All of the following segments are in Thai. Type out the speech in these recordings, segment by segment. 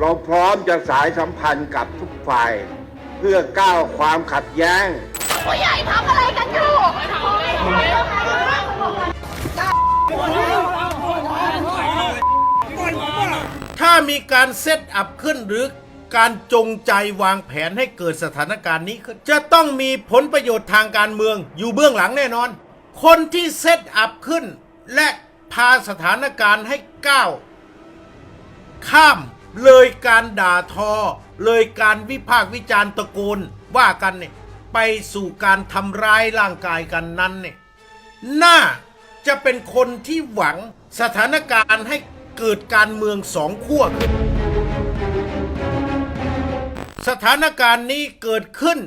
เราพร้อมจะสายสัมพันธ์กับทุกฝ่าย เพื่อก้าวความขัดแย้ง ผู้ใหญ่ทำอะไรกันอยู่ถ้ามีการเซตอัพขึ้นหรือการจงใจวางแผนให้เกิดสถานการณ์นี้ขึ้นจะต้องมีผลประโยชน์ทางการเมืองอยู่เบื้องหลังแน่นอน คนที่เซตอัพขึ้น และพาสถานการณ์ให้ก้าวข้าม เลยการด่าทอ เลยการวิพากษ์วิจารณ์ตะโกนว่ากันเนี่ยไปสู่การทำร้ายร่างกายกันนั้นเนี่ยน่าจะเป็นคนที่หวังสถานการณ์ให้เกิดการเมืองสองขั้วขึ้นสถานการณ์นี้เกิดขึ้น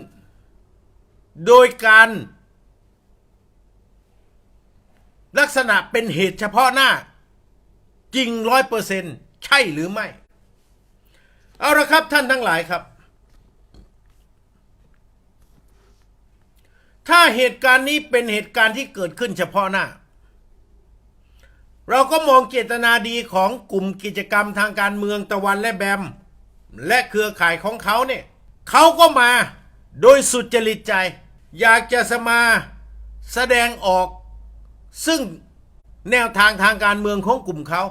โดยการ ลักษณะเป็นเหตุเฉพาะหน้า จริงร้อยเปอร์เซนใช่หรือไม่ เอาละครับท่านทั้งหลายครับ ถ้าเหตุการณ์นี้เป็นเหตุการณ์ที่เกิดขึ้นเฉพาะหน้า เราก็มองเจตนาดีของกลุ่มกิจกรรมทางการเมืองตะวันและแบม และเครือข่ายของเขาเนี่ยเขาก็มาโดยสุจริตใจ อยากจะสมาแสดงออก ซึ่งแนวทางทางการเมืองของกลุ่มเขา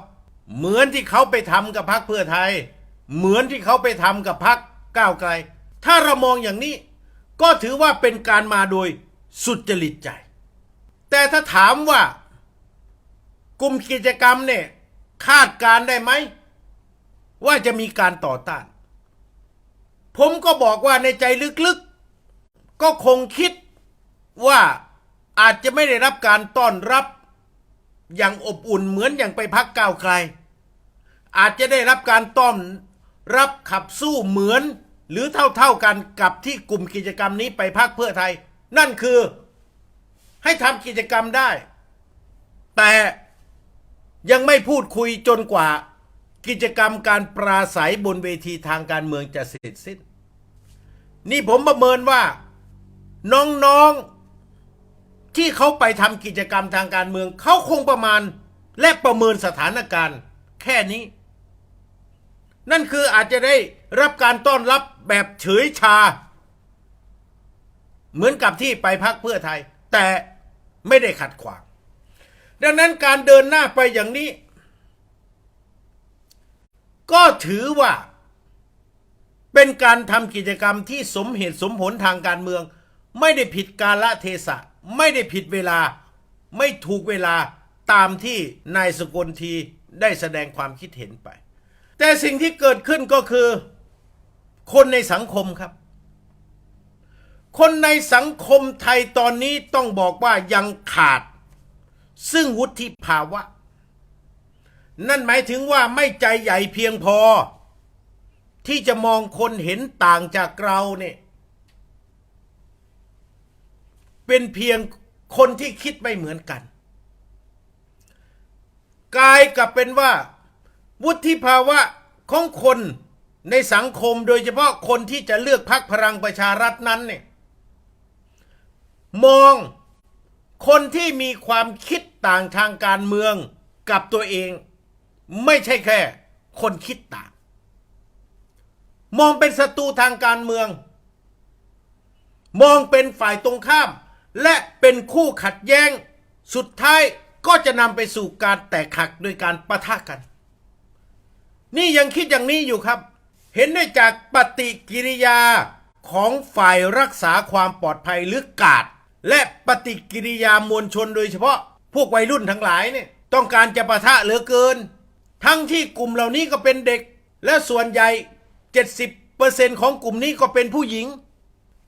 เหมือนที่เขาไปทำกับพรรคเพื่อไทย เหมือนที่เขาไปทำกับพรรคก้าวไกล ถ้าเรามองอย่างนี้ ก็ถือว่าเป็นการมาโดยสุจริตใจ แต่ถ้าถามว่ากลุ่มกิจกรรมเนี่ยคาดการได้ไหม ว่าจะมีการต่อต้าน ผมก็บอกว่าในใจลึกๆ ก็คงคิดว่าอาจจะไม่ได้รับการต้อนรับอย่างอบอุ่นเหมือนอย่างไปพักก้าวไกล อาจจะได้รับการต้อน รับขับสู้เหมือน หรือเท่าๆกันกับที่กลุ่มกิจกรรมนี้ไปพักเพื่อไทย นั่นคือ ให้ทำกิจกรรมได้ แต่ยังไม่พูดคุยจนกว่า กิจกรรมการปราศัยบนเวทีทางการเมืองจะเสร็จสิ้น นี่ผมประเมินว่า น้องๆที่เขาไปทำกิจกรรมทางการเมือง เขาคงประมาณและประเมินสถานการณ์ แค่นี้ นั่นคืออาจจะได้รับการต้อนรับแบบเฉยชา เหมือนกับที่ไปพักเพื่อไทย แต่ไม่ได้ขัดขวาง ดังนั้นการเดินหน้าไปอย่างนี้ ก็ถือว่า เป็นการทำกิจกรรมที่สมเหตุสมผลทางการเมือง ไม่ได้ผิดกาลเทศะ ไม่ได้ผิดเวลา ไม่ถูกเวลาตามที่นายสกลทีได้แสดงความคิดเห็นไป แต่สิ่งที่เกิดขึ้นก็คือ คนในสังคมครับ คนในสังคมไทยตอนนี้ต้องบอกว่ายังขาด ซึ่งวุฒิภาวะ นั่นหมายถึงว่าไม่ใจใหญ่เพียงพอ ที่จะมองคนเห็นต่างจากเราเนี่ยเป็นเพียงคนที่คิดไม่เหมือนกัน กลายกับเป็นว่า วุฒิภาวะของคนในสังคมโดยเฉพาะคนที่จะเลือกพักพลังประชารัฐนั้นเนี่ยมองคนที่มีความคิดต่างทางการเมืองกับตัวเอง ไม่ใช่แค่ คนคิดต่าง มองเป็นศัตรูทางการเมือง มองเป็นฝ่ายตรงข้าม และเป็นคู่ขัดแย้ง สุดท้ายก็จะนำไปสู่การแตกหักโดยการประทะกัน นี่ยังคิดอย่างนี้อยู่ครับ เห็นได้จากปฏิกิริยาของฝ่ายรักษาความปลอดภัยหรือกาด และปฏิกิริยามวลชนโดยเฉพาะพวกวัยรุ่นทั้งหลายเนี่ยต้องการจะประทะเหลือเกิน ทั้งที่กลุ่มเหล่านี้ก็เป็นเด็ก และส่วนใหญ่ 70%ของกลุ่มนี้ก็เป็นผู้หญิง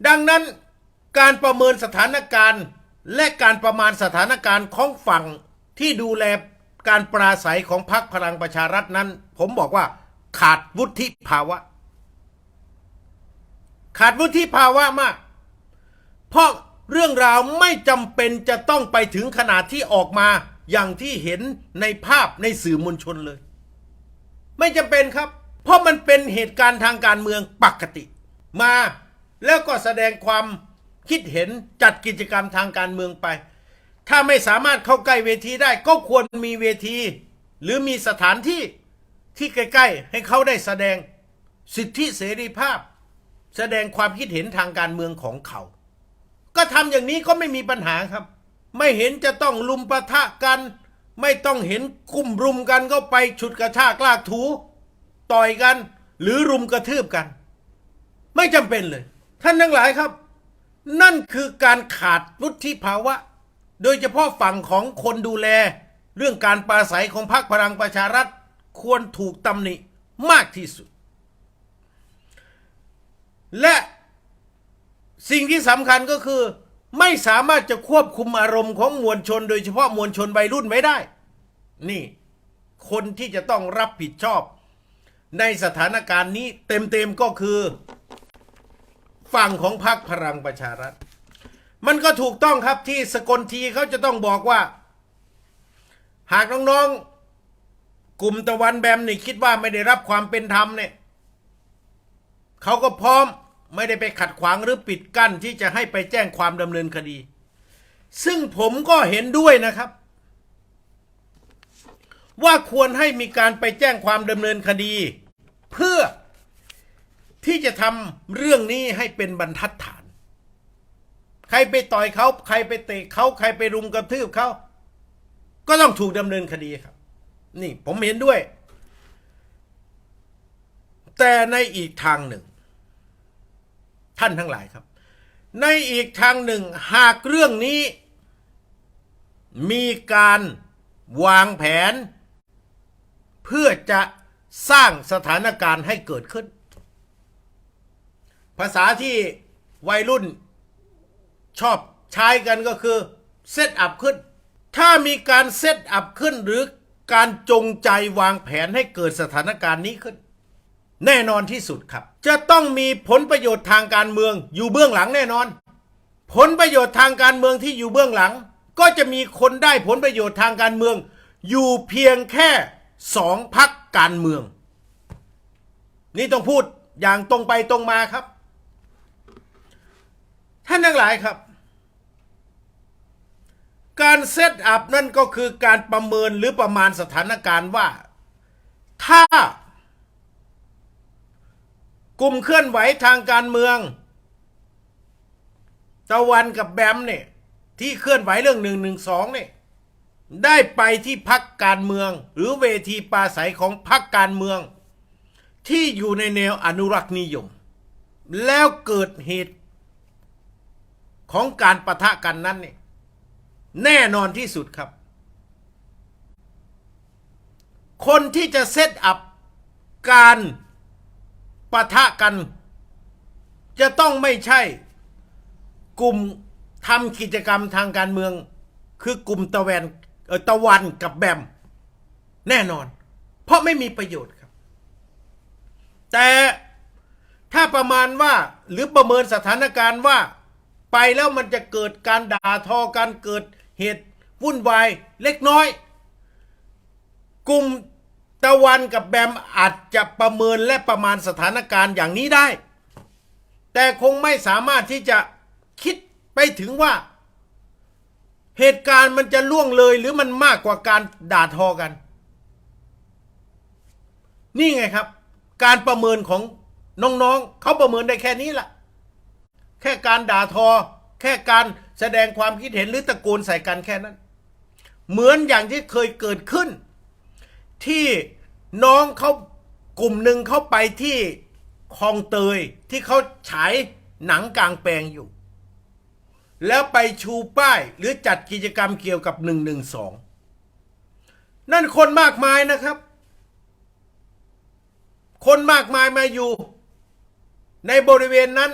ดังนั้นการประเมินสถานการณ์และการประมาณสถานการณ์ของฝั่งที่ดูแล การปราศัยของพรรคพลังประชารัฐนั้น ผมบอกว่าขาดวุฒิภาวะ ขาดวุฒิภาวะมาก เพราะเรื่องราวไม่จำเป็นจะต้องไปถึงขนาดที่ออกมาอย่างที่เห็นในภาพในสื่อมวลชนเลย ไม่จำเป็นครับ เพราะมันเป็นเหตุการณ์ทางการเมืองปกติ มาแล้วก็แสดงความคิดเห็นจัดกิจกรรมทางการเมืองไป ถ้าไม่สามารถเข้าใกล้เวทีได้ ก็ควรมีเวที หรือมีสถานที่ที่ใกล้ ๆ ให้เขาได้แสดงสิทธิเสรีภาพ แสดงความคิดเห็นทางการเมืองของเขา ก็ทำอย่างนี้ก็ไม่มีปัญหาครับ ไม่เห็นจะต้องลุมปะทะกัน ไม่ต้องเห็นกุ่มรุมกันก็ไปฉุดกระชากลากถู ต่อยกัน หรือรุมกระทืบกัน ไม่จำเป็นเลย ท่านทั้งหลายครับ นั่นคือการขาดวุฒิภาวะ โดยเฉพาะฝั่งของคนดูแล เรื่องการปราศัยของพรรคพลังประชารัฐควรถูกตำหนิมากที่สุด และสิ่งที่สำคัญก็คือ ไม่สามารถจะควบคุมอารมณ์ของมวลชน โดยเฉพาะมวลชนวัยรุ่นไว้ได้ นี่ คนที่จะต้องรับผิดชอบ ในสถานการณ์นี้เต็มๆก็คือ ฝั่งของพรรคพลังประชารัฐ มันก็ถูกต้องครับที่สกลทีเขาจะต้องบอกว่า หากน้องๆ กลุ่มตะวันแบมนี่คิดว่าไม่ได้รับความเป็นธรรมเนี่ยเขาก็พร้อมไม่ได้ไปขัดขวางหรือปิดกั้นที่จะให้ไปแจ้งความดำเนินคดี ซึ่งผมก็เห็นด้วยนะครับ ว่าควรให้มีการไปแจ้งความดำเนินคดี เพื่อที่จะทำเรื่องนี้ให้เป็นบรรทัดฐาน ใครไปต่อยเขาใครไปเตะเขาใครไปรุมกระทืบเขาก็ต้องถูกดำเนินคดีครับ นี่ผมเห็นด้วย แต่ในอีกทางหนึ่ง ท่านทั้งหลายครับ ในอีกทางหนึ่ง หากเรื่องนี้ มีการวางแผน เพื่อจะสร้างสถานการณ์ให้เกิดขึ้น ภาษาที่วัยรุ่น ชอบใช้กันก็คือเซตอัพขึ้น ถ้ามีการเซตอัพขึ้นหรือการจงใจวางแผนให้เกิดสถานการณ์นี้ขึ้น แน่นอนที่สุดครับ จะต้องมีผลประโยชน์ทางการเมืองอยู่เบื้องหลังแน่นอน ผลประโยชน์ทางการเมืองที่อยู่เบื้องหลัง ก็จะมีคนได้ผลประโยชน์ทางการเมือง อยู่เพียงแค่สองพักการเมือง นี่ต้องพูดอย่างตรงไปตรงมาครับ ท่านทั้งหลายครับ การเซตอัพนั่นก็คือการประเมินหรือประมาณสถานการณ์ว่า ถ้ากลุ่มเคลื่อนไหวทางการเมือง ตะวันกับแบมเนี่ยที่เคลื่อนไหวเรื่องหนึ่งหนึ่งสองเนี่ยได้ไปที่พักการเมือง หรือเวทีปราศัยของพักการเมือง ที่อยู่ในแนวอนุรักษ์นิยม แล้วเกิดเหตุ ของการประทะกันนั้นเนี่ยแน่นอนที่สุดครับ คนที่จะเซตอัพการปะทะกัน จะต้องไม่ใช่กลุ่มทำกิจกรรมทางการเมือง คือกลุ่มตะแวนตะวันกับแบม แน่นอน เพราะไม่มีประโยชน์ครับ แต่ถ้าประมาณว่าหรือประเมินสถานการณ์ว่า ไปแล้วมันจะเกิดการด่าทอการเกิดเหตุวุ่นวายเล็กน้อย กลุ่มตะวันกับแบมอาจจะประเมินและประมาณสถานการณ์อย่างนี้ได้ แต่คงไม่สามารถที่จะคิดไปถึงว่า เหตุการณ์มันจะล่วงเลยหรือมันมากกว่าการด่าทอกัน นี่ไงครับ การประเมินของน้องๆเขาประเมินได้แค่นี้แหละ แค่การด่าทอ แค่การแสดงความคิดเห็นหรือตะโกนใส่กันแค่นั้น เหมือนอย่างที่เคยเกิดขึ้น ที่น้องเขากลุ่มหนึ่งเขาไปที่คลองเตยที่เขาฉายหนังกลางแปลงอยู่ แล้วไปชูป้ายหรือจัดกิจกรรมเกี่ยวกับหนึ่งหนึ่งสองนั่นคนมากมายนะครับ คนมากมายมาอยู่ ในบริเวณนั้น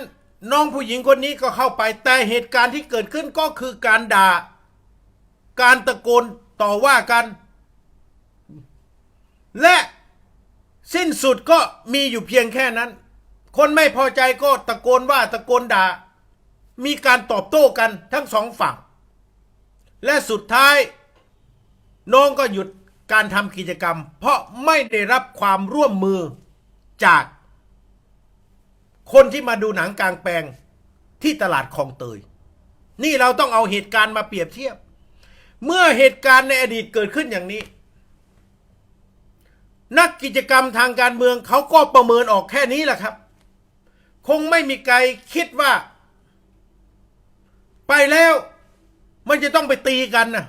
น้องผู้หญิงคนนี้ก็เข้าไปแต่เหตุการณ์ที่เกิดขึ้นก็คือการด่า การตะโกนต่อว่ากัน และสิ้นสุดก็มีอยู่เพียงแค่นั้น คนไม่พอใจก็ตะโกนว่าตะโกนด่า มีการตอบโต้กันทั้งสองฝั่ง และสุดท้าย น้องก็หยุดการทำกิจกรรม เพราะไม่ได้รับความร่วมมือจาก คนที่มาดูหนังกลางแปลงที่ตลาดคลองเตย นี่เราต้องเอาเหตุการณ์มาเปรียบเทียบ เมื่อเหตุการณ์ในอดีตเกิดขึ้นอย่างนี้ นักกิจกรรมทางการเมืองเขาก็ประเมินออกแค่นี้แหละครับ คงไม่มีใครคิดว่า ไปแล้วมันจะต้องไปตีกันนะ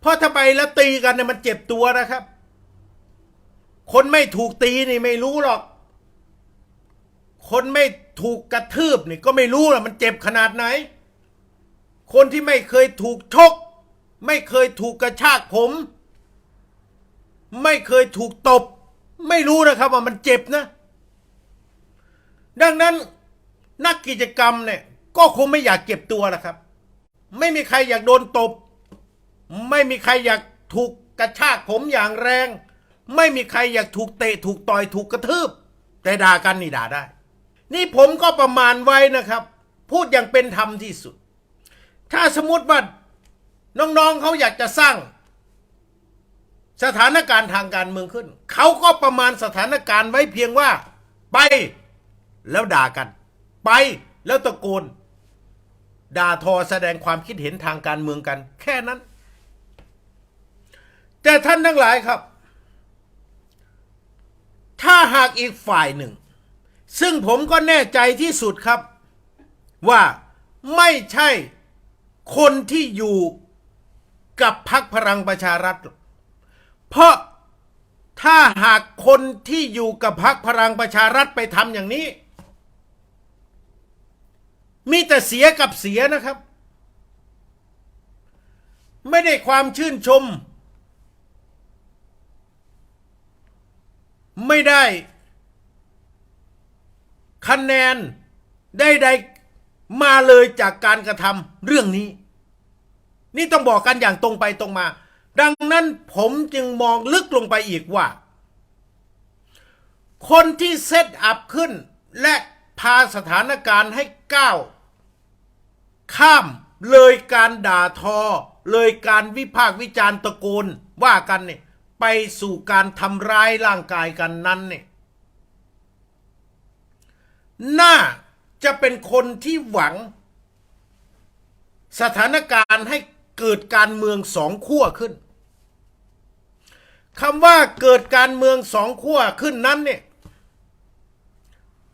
เพราะถ้าไปแล้วตีกันเนี่ยมันเจ็บตัวนะครับ คนไม่ถูกตีนี่ไม่รู้หรอก คนไม่ถูกกระทืบนี่ก็ไม่รู้หรอกมันเจ็บขนาดไหน คนที่ไม่เคยถูกชก ไม่เคยถูกกระชากผม ไม่เคยถูกตบ ไม่รู้นะครับว่ามันเจ็บนะ ดังนั้นนักกิจกรรมเนี่ยก็คงไม่อยากเก็บตัวนะครับ ไม่มีใครอยากโดนตบ ไม่มีใครอยากถูกกระชากผมอย่างแรง ไม่มีใครอยากถูกเตะถูกต่อยถูกกระทืบ แต่ด่ากันนี่ด่าได้ นี่ผมก็ประมาณไว้นะครับ พูดอย่างเป็นธรรมที่สุด ถ้าสมมติว่าน้องๆเขาอยากจะสร้าง สถานการณ์ทางการเมืองขึ้น เขาก็ประมาณสถานการณ์ไว้เพียงว่า ไปแล้วด่ากัน ไปแล้วตะโกน ด่าทอแสดงความคิดเห็นทางการเมืองกัน แค่นั้น แต่ท่านทั้งหลายครับ ถ้าหากอีกฝ่ายหนึ่ง ซึ่งผมก็แน่ใจที่สุดครับ ว่าไม่ใช่คนที่อยู่กับพักพลังประชารัฐ เพราะถ้าหากคนที่อยู่กับพักพลังประชารัฐไปทำอย่างนี้ มีแต่เสียกับเสียนะครับ ไม่ได้ความชื่นชม ไม่ได้ คะแนนใดๆมาเลยจากการกระทำเรื่องนี้ นี่ต้องบอกกันอย่างตรงไปตรงมา ดังนั้นผมจึงมองลึกลงไปอีกว่า คนที่เซตอัพขึ้น และพาสถานการณ์ให้ก้าวข้ามเลยการด่าทอ เลยการวิพากษ์วิจารณ์ตะโกนว่ากันเนี่ยไปสู่การทำร้ายร่างกายกันนั้นเนี่ย น่าจะเป็นคนที่หวัง สถานการณ์ให้เกิดการเมืองสองขั้วขึ้นคำว่าเกิดการเมืองสองขั้วขึ้นนั้นเนี่ย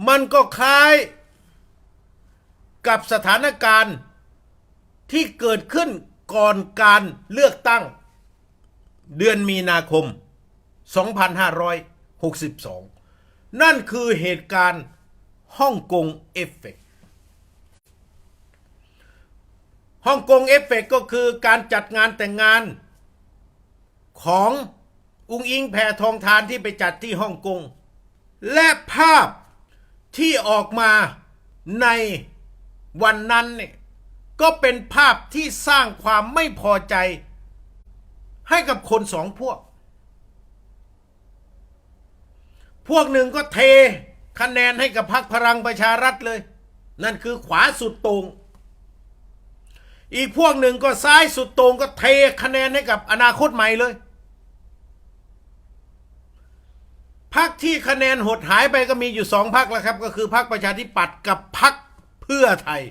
มันก็คล้ายกับสถานการณ์ที่เกิดขึ้นก่อนการเลือกตั้ง เดือนมีนาคม 2562 นั่นคือเหตุการณ์ ฮ่องกงเอฟเฟกฮ่องกงเอฟเฟกก็คือการจัดงานแต่งงานของอุงอิงแพทองทานที่ไปจัดที่ฮ่องกง และภาพที่ออกมาในวันนั้นเนี่ยก็เป็นภาพที่สร้างความไม่พอใจ ให้กับคนสองพวก พวกหนึ่งก็เท คะแนนให้กับพรรคพลังประชารัฐเลย นั่นคือขวาสุดตรง อีกพวกหนึ่งก็ซ้ายสุดตรงก็เทคะแนนให้กับอนาคตใหม่เลยพรรคที่คะแนนหดหายไปก็มีอยู่สองพรรคแล้วครับ ก็คือพรรคประชาธิปัตย์กับพรรคเพื่อไทย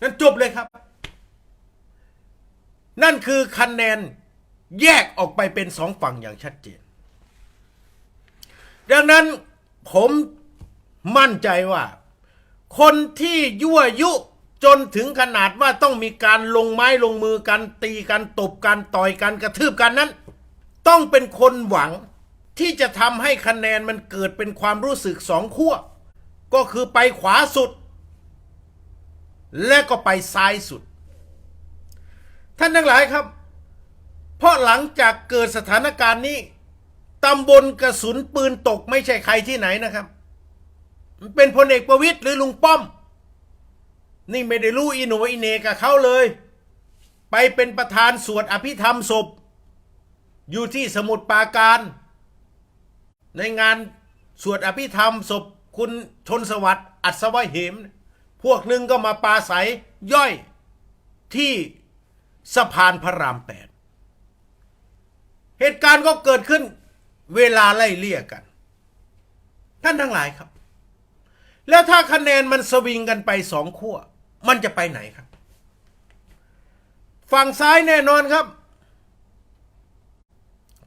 นั่นจบเลยครับ นั่นคือคะแนนแยกออกไปเป็นสองฝั่งอย่างชัดเจน ดังนั้น ผมมั่นใจว่า คนที่ยั่วยุจนถึงขนาดว่าต้องมีการลงไม้ลงมือกัน ตีกันตบกันต่อยกันกระทืบกันนั้น ต้องเป็นคนหวังที่จะทำให้คะแนนมันเกิดเป็นความรู้สึกสองขั้วก็คือไปขวาสุด และก็ไปซ้ายสุด ท่านทั้งหลายครับ เพราะหลังจากเกิดสถานการณ์นี้ ตำบลกระสุนปืนตกไม่ใช่ใครที่ไหนนะครับ มันเป็นพลเอกประวิตยหรือลุงป้อม นี่ไม่ได้รู้อีโนอีเนกับเขาเลย ไปเป็นประธานสวดอภิธรรมศพ อยู่ที่สมุทรปราการ ในงานสวดอภิธรรมศพคุณชนสวัสดิ์อัศวะเหม พวกหนึ่งก็มาปาใสย่อยที่สะพานพระรามแปดเหตุการณ์ก็เกิดขึ้น เวลาไล่เลี่ยกัน ท่านทั้งหลายครับ แล้วถ้าคะแนนมันสวิงกันไปสองขั้วมันจะไปไหนครับ ฝั่งซ้ายแน่นอนครับ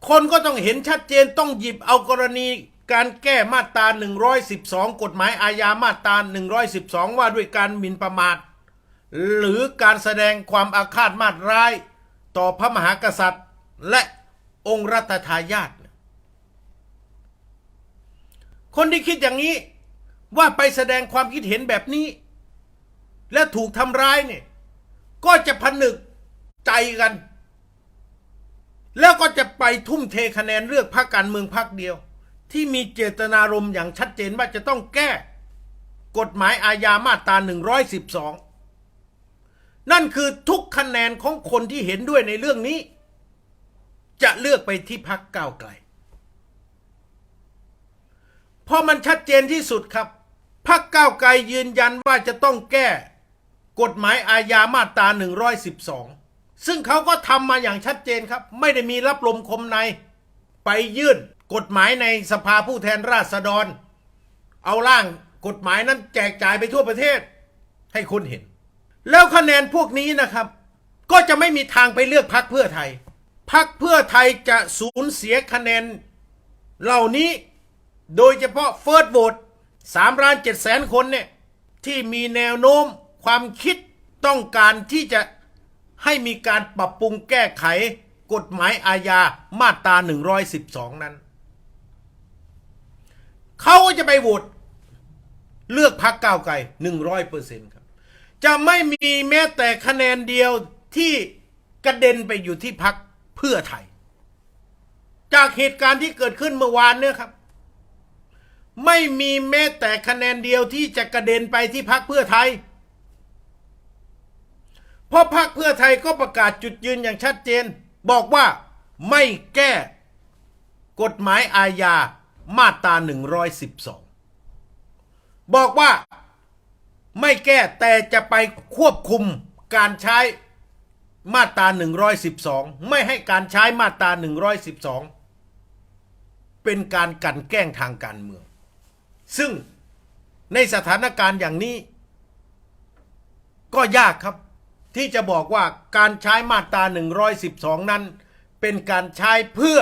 คนก็ต้องเห็นชัดเจนต้องหยิบเอากรณีการแก้มาตรา 112 กฎหมายอาญามาตรา 112 ว่าด้วยการหมิ่นประมาท หรือการแสดงความอาฆาตมาตร้าย ต่อพระมหากษัตริย์ และองค์รัตทายาท คนที่คิดอย่างนี้ว่าไปแสดงความคิดเห็นแบบนี้ และถูกทำร้ายเนี่ย ก็จะผนึกใจกัน แล้วก็จะไปทุ่มเทคะแนนเลือกพรรคการเมืองพรรคเดียว ที่มีเจตนารมณ์อย่างชัดเจนว่าจะต้องแก้ กฎหมายอาญามาตรา 112 นั่นคือทุกคะแนนของคนที่เห็นด้วยในเรื่องนี้ จะเลือกไปที่พรรคก้าวไกล เพราะมันชัดเจนที่สุดครับพรรคก้าวไกลยืนยันว่าจะต้องแก้ กฎหมายอาญามาตรา 112 ซึ่งเขาก็ทำมาอย่างชัดเจนครับ ไม่ได้มีรับลมคมใน ไปยื่นกฎหมายในสภาผู้แทนราษฎร เอาร่างกฎหมายนั้นแจกจ่ายไปทั่วประเทศ ให้คนเห็น แล้วคะแนนพวกนี้นะครับ ก็จะไม่มีทางไปเลือกพักเพื่อไทยพักเพื่อไทยจะสูญเสียคะแนนเหล่านี้ โดยเฉพาะเฟิร์สโหวตสามล้านเจ็ดแสนคนเนี่ยที่มีแนวโน้มความคิดต้องการที่จะให้มีการปรับปรุงแก้ไขกฎหมายอาญามาตรา 112 นั้น เขาก็จะไปโหวตเลือกพักก้าวไกล100เปอร์เซ็นต์ครับ จะไม่มีแม้แต่คะแนนเดียวที่กระเด็นไปอยู่ที่พักเพื่อไทย จากเหตุการณ์ที่เกิดขึ้นเมื่อวานเนี่ยครับ ไม่มีแม้แต่คะแนนเดียวที่จะกระเด็นไปที่พักเพื่อไทย เพราะพักเพื่อไทยก็ประกาศจุดยืนอย่างชัดเจน บอกว่าไม่แก้ กฎหมายอาญามาตรา 112 บอกว่าไม่แก้แต่จะไปควบคุมการใช้มาตรา 112 ไม่ให้การใช้มาตรา 112 เป็นการกันแกล้งทางการเมือง ซึ่งในสถานการณ์อย่างนี้ ก็ยากครับ ที่จะบอกว่าการใช้มาตรา 112 นั้น เป็นการใช้เพื่อ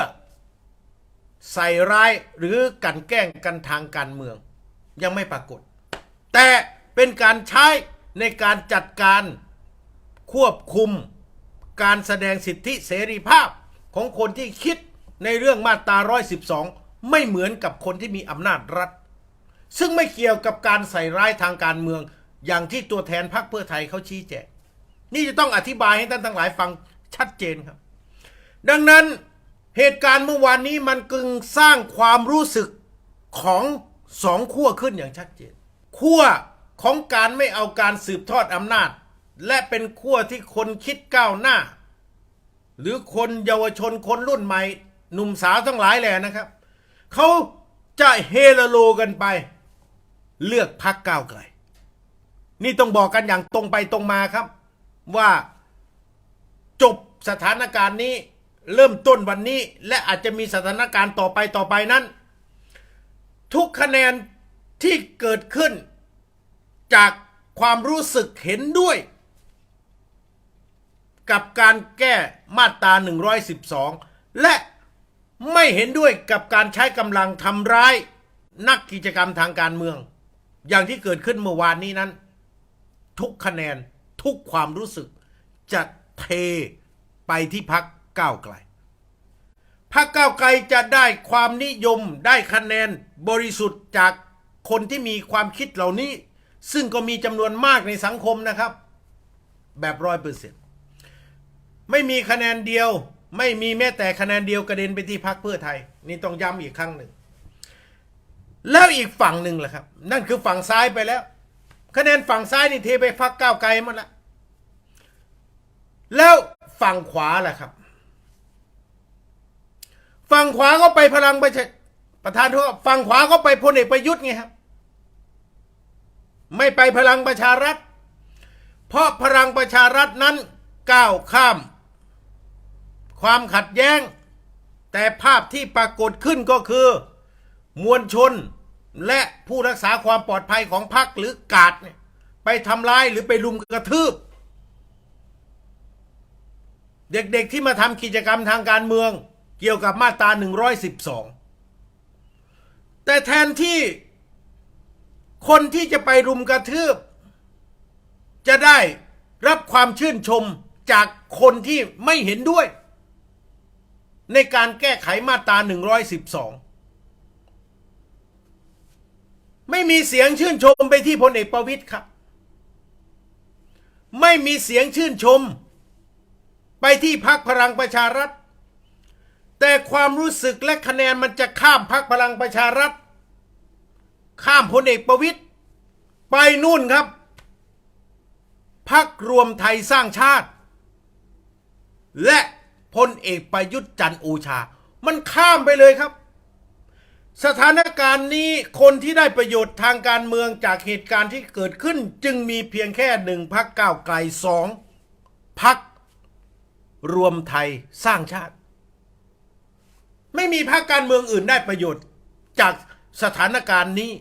ใส่ร้ายหรือกันแกล้งกันทางการเมือง ยังไม่ปรากฏ แต่เป็นการใช้ในการจัดการควบคุมการแสดงสิทธิเสรีภาพของคนที่คิดในเรื่องมาตรา 112 ไม่เหมือนกับคนที่มีอำนาจรัฐ ซึ่งไม่เกี่ยวกับการใส่ร้ายทางการเมือง อย่างที่ตัวแทนพรรคเพื่อไทยเขาชี้แจงนี่จะต้องอธิบายให้ท่านทั้งหลายฟังชัดเจนครับ ดังนั้นเหตุการณ์เมื่อวานนี้มันกึงสร้างความรู้สึกของสองขั้วขึ้นอย่างชัดเจนขั้วของการไม่เอาการสืบทอดอำนาจ และเป็นขั้วที่คนคิดก้าวหน้า หรือคนเยาวชนคนรุ่นใหม่ หนุ่มสาวทั้งหลายแหละนะครับ เขาจะเฮโลโลกันไป เลือกพักก้าวไกล นี่ต้องบอกกันอย่างตรงไปตรงมาครับ ว่าจบสถานการณ์นี้เริ่มต้นวันนี้ และอาจจะมีสถานการณ์ต่อไปต่อไปนั้น ทุกคะแนนที่เกิดขึ้น จากความรู้สึกเห็นด้วย กับการแก้มาตรา 112 และไม่เห็นด้วยกับการใช้กำลังทำร้ายนักกิจกรรมทางการเมือง อย่างที่เกิดขึ้นเมื่อวานนี้นั้น ทุกคะแนนทุกความรู้สึก จะเทไปที่พักก้าวไกลพักก้าวไกลจะได้ความนิยมได้คะแนนบริสุทธิ์จากคนที่มีความคิดเหล่านี้ ซึ่งก็มีจำนวนมากในสังคมนะครับ แบบร้อยเปอร์เซ็นต์ไม่มีคะแนนเดียว ไม่มีแม้แต่คะแนนเดียวกระเด็นไปที่พักเพื่อไทย นี่ต้องย้ำอีกครั้งหนึ่ง แล้วอีกฝั่งหนึ่งแหละครับ นั่นคือฝั่งซ้ายไปแล้ว คะแนนฝั่งซ้ายนี่เทไปพักก้าวไกลหมดละแล้วฝั่งขวาแหละครับ ฝั่งขวาก็ไปพลังประชาประธานโทษฝั่งขวาก็ไปพลเอกประยุทธ์ไงครับ ไม่ไปพลังประชารัฐ เพราะพลังประชารัฐนั้นก้าวข้าม ความขัดแย้ง แต่ภาพที่ปรากฏขึ้นก็คือ มวลชนและผู้รักษาความปลอดภัยของพรรคหรือกาดเนี่ยไปทำร้ายหรือไปลุมกระทืบ เด็กๆที่มาทำกิจกรรมทางการเมือง เกี่ยวกับมาตรา 112 แต่แทนที่คนที่จะไปรุมกระทืบ จะได้รับความชื่นชมจากคนที่ไม่เห็นด้วย ในการแก้ไขมาตรา 112 ไม่มีเสียงชื่นชมไปที่พลเอกประวิตยครับ ไม่มีเสียงชื่นชม ไปที่พักพลังประชารัฐ แต่ความรู้สึกและคะแนนมันจะข้ามพักพลังประชารัฐ ข้ามพลเอกประวิตยไปนู่นครับ พักรวมไทยสร้างชาติ และพลเอกประยุทธ์จันทร์โอชา มันข้ามไปเลยครับ สถานการณ์นี้คนที่ได้ประโยชน์ทางการเมืองจากเหตุการณ์ที่เกิดขึ้น จึงมีเพียงแค่หนึ่งพักก้าวไกลสองพักรวมไทยสร้างชาติ ไม่มีพรรคการเมืองอื่นได้ประโยชน์จากสถานการณ์นี้